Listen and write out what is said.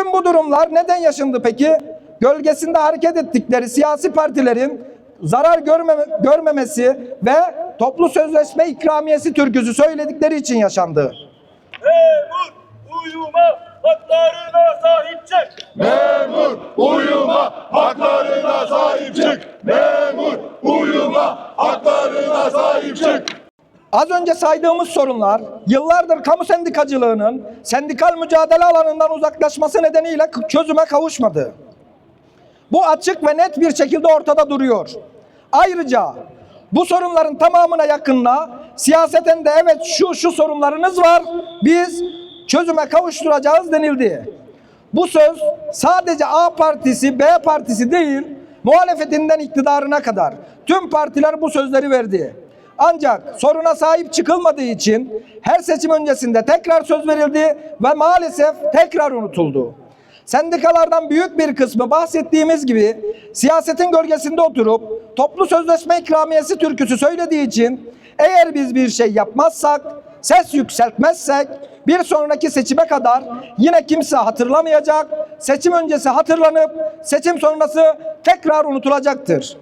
Tüm bu durumlar neden yaşandı peki? Gölgesinde hareket ettikleri siyasi partilerin zarar görmeme, görmemesi ve toplu sözleşme ikramiyesi türküsü söyledikleri için yaşandı. Memur uyuma haklarına sahip çık. Memur uyuma haklarına sahip çık. Memur uyuma haklarına sahip çık. Az önce saydığımız sorunlar yıllardır kamu sendikacılığının sendikal mücadele alanından uzaklaşması nedeniyle çözüme kavuşmadı. Bu açık ve net bir şekilde ortada duruyor. Ayrıca bu sorunların tamamına yakınına siyaseten de evet şu şu sorunlarınız var biz çözüme kavuşturacağız denildi. Bu söz sadece A partisi, B partisi değil, muhalefetinden iktidarına kadar tüm partiler bu sözleri verdi. Ancak soruna sahip çıkılmadığı için her seçim öncesinde tekrar söz verildi ve maalesef tekrar unutuldu. Sendikalardan büyük bir kısmı bahsettiğimiz gibi siyasetin gölgesinde oturup toplu sözleşme ikramiyesi türküsü söylediği için eğer biz bir şey yapmazsak, ses yükseltmezsek bir sonraki seçime kadar yine kimse hatırlamayacak, seçim öncesi hatırlanıp seçim sonrası tekrar unutulacaktır.